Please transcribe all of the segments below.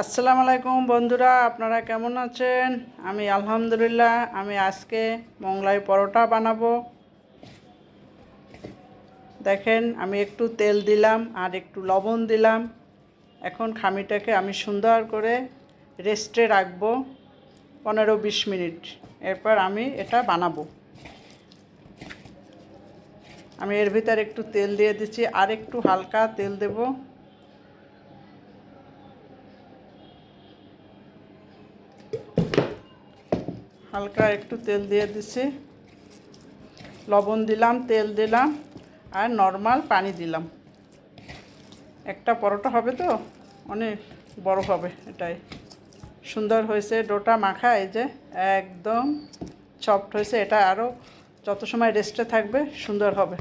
আসসালামু আলাইকুম বন্ধুরা, আপনারা কেমন আছেন? আমি আলহামদুলিল্লাহ, আমি আজকে মোংলাই পরোটা বানাবো। দেখেন, আমি একটু তেল দিলাম আর একটু লবণ দিলাম। এখন খামিটাকে আমি সুন্দর করে রেস্টে রাখব পনেরো বিশ মিনিট। এরপর আমি এটা বানাবো। আমি এর ভিতর একটু তেল দিয়ে দিচ্ছি, আর একটু হালকা তেল দেবো। হালকা একটু তেল দিয়ে দিছি। লবণ দিলাম, তেল দিলাম, আর নর্মাল পানি দিলাম। একটা পরোটা হবে তো, অনেক বড় হবে এটাই। সুন্দর হয়েছে ডোটা মাখা, এই যে একদম সফট হয়েছে। এটা আরও যত সময় রেস্টে থাকবে, সুন্দর হবে।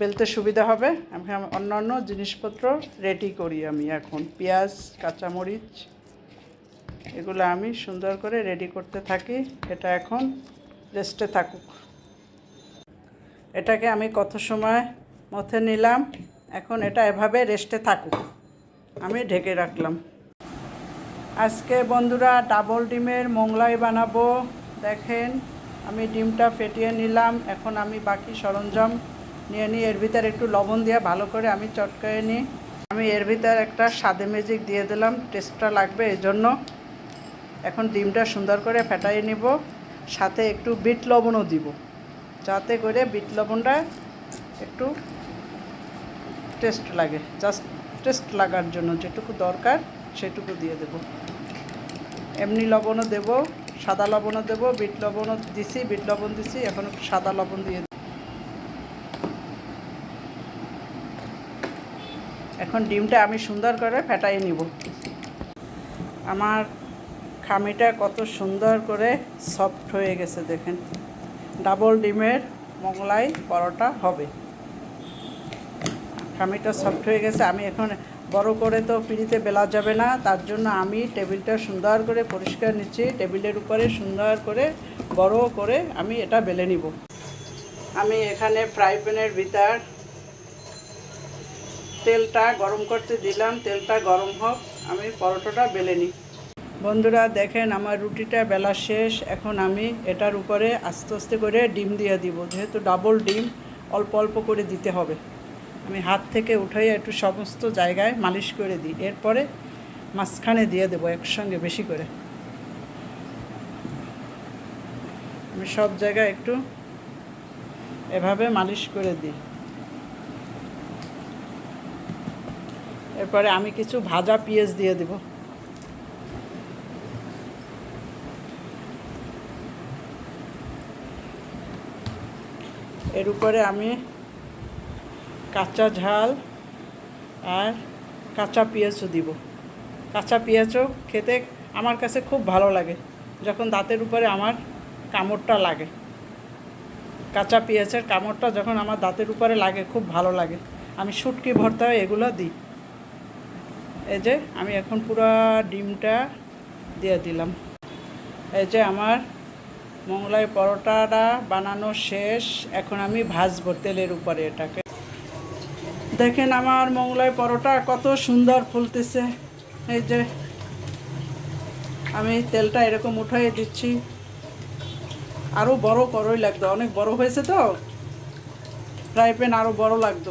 বেলতে সুবিধা হবে। আমি অন্যান্য জিনিসপত্র রেডি করি আমি এখন। পেঁয়াজ, কাঁচামরিচ এগুলো আমি সুন্দর করে রেডি করতে থাকি। এটা এখন রেস্টে থাকুক। এটাকে আমি কত সময় মথে নিলাম? এখন এটা এভাবে রেস্টে থাকুক। আমি ঢেকে রাখলাম। আজকে বন্ধুরা ডাবল ডিমের মোংলাই বানাবো। দেখেন, আমি ডিমটা ফেটিয়ে নিলাম। এখন আমি বাকি সরঞ্জাম নিয়ে নিই। এর ভিতরে একটু লবণ দিয়ে ভালো করে আমি চটকায় নিই। আমি এর ভিতর একটা সাদে ম্যাজিক দিয়ে দিলাম। টেস্টটা লাগবে এই জন্য এখন ডিমটা সুন্দর করে ফেটাই নিব, সাথে একটু বিট লবণও দিব। যাতে করে বিট লবণটা একটু টেস্ট লাগে, জাস্ট টেস্ট লাগার জন্য যেটুকু দরকার সেটুকু দিয়ে দেব। এমনি লবণও দেব, সাদা লবণও দেব, বিট লবণও দিছি, বিট লবণ দিছি, এখন সাদা লবণ দিয়ে। এখন ডিমটা আমি সুন্দর করে ফেটাই নিব। আমার খামিটা কত সুন্দর করে সফট হয়ে গেছে দেখেন। ডাবল ডিমের মোগলাই পরোটা হবে। খামিটা সফট হয়ে গেছে। আমি এখন বড় করে তো পিড়িতে বেলা যাবে না, তার জন্য আমি টেবিলটা সুন্দর করে পরিষ্কার নিচ্ছি। টেবিলের উপরে সুন্দর করে বড় করে আমি এটা বেলে নিব। আমি এখানে ফ্রাই প্যানের ভিতর তেলটা গরম করতে দিলাম। তেলটা গরম হোক, আমি পরোটাটা বেলে নিই। বন্ধুরা, দেখেন আমার রুটিটা বেলা শেষ, এখন আমি এটার উপরে আস্তে আস্তে করে ডিম দিয়ে দিব। যেহেতু ডাবল ডিম, অল্প অল্প করে দিতে হবে। আমি হাত থেকে উঠাই একটু সমস্ত জায়গায় মালিশ করে দিই। এরপরে মাঝখানে দিয়ে দেবো একসঙ্গে বেশি করে। আমি সব জায়গায় একটু এভাবে মালিশ করে দিই। এরপরে আমি কিছু ভাজা পেঁয়াজ দিয়ে দেবো। এর উপরে আমি কাঁচা ঝাল আর কাঁচা পেঁয়াজও দিব। কাঁচা পেঁয়াজও খেতে আমার কাছে খুব ভালো লাগে, যখন দাঁতের উপরে আমার কামড়টা লাগে। কাঁচা পেঁয়াজের কামড়টা যখন আমার দাঁতের উপরে লাগে, খুব ভালো লাগে। আমি শুটকি ভর্তা এগুলো দিই। এই যে আমি এখন পুরো ডিমটা দিয়ে দিলাম। এই যে আমার মোংলাই পরোটাটা বানানো শেষ। এখন আমি ভাজবো তেলের উপরে এটাকে। দেখেন আমার মোংলাই পরোটা কত সুন্দর ফুলতেছে। এই যে আমি তেলটা এরকম উঠাই দিচ্ছি। আরও বড় করই লাগতো। অনেক বড় হয়েছে তো? ফ্রাই প্যান আরও বড় লাগতো।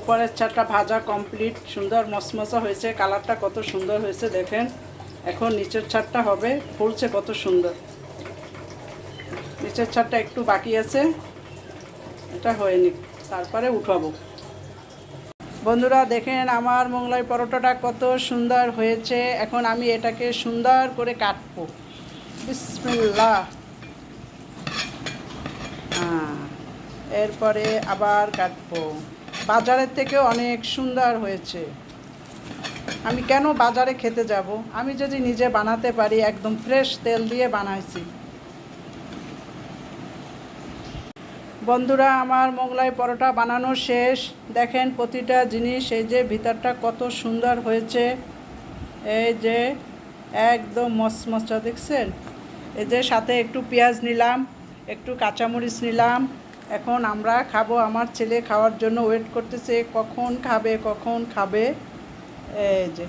উপরের চারটা ভাজা কমপ্লিট। সুন্দর মশমশা হয়েছে। কালারটা কত সুন্দর হয়েছে দেখেন। এখন নিচের ছাদটা হবে। ফুলছে কত সুন্দর। নিচের ছাদটা একটু বাকি আছে। এটা হয়নি তারপরে উঠাবো। বন্ধুরা, দেখেন আমার মোংলাই পরোটাটা কত সুন্দর হয়েছে। এখন আমি এটাকে সুন্দর করে কাটবো। বিসমিল্লাহ। হ্যাঁ এরপরে আবার কাটবো। বাজারের থেকে অনেক সুন্দর হয়েছে। আমি কেন বাজারে খেতে যাব? আমি যদি নিজে বানাতে পারি, একদম ফ্রেশ তেল দিয়ে বানাইছি। বন্ধুরা, আমার মোগলাই পরোটা বানানো শেষ। দেখেন প্রতিটা জিনিস, এই যে ভিতরটা কত সুন্দর হয়েছে। এই যে একদম মচমচা, দেখছেন? এই যে সাথে একটু পেঁয়াজ নিলাম, একটু কাঁচামরিচ নিলাম। এখন আমরা খাব, আমার ছেলে খাওয়ার জন্য ওয়েট করতেছে, কখন খাবে কখন খাবে। এই যে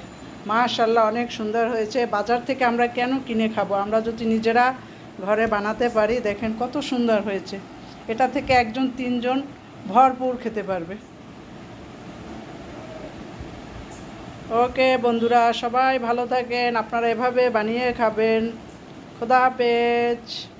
মাশাল্লাহ অনেক সুন্দর হয়েছে। বাজার থেকে আমরা কেন কিনে খাব? আমরা যদি নিজেরা ঘরে বানাতে পারি, দেখেন কত সুন্দর হয়েছে। এটা থেকে একজন, তিনজন ভরপুর খেতে পারবে। ওকে, বন্ধুরা, সবাই ভালো থাকেন। আপনারা এভাবে বানিয়ে খাবেন। খোদা হাফেজ।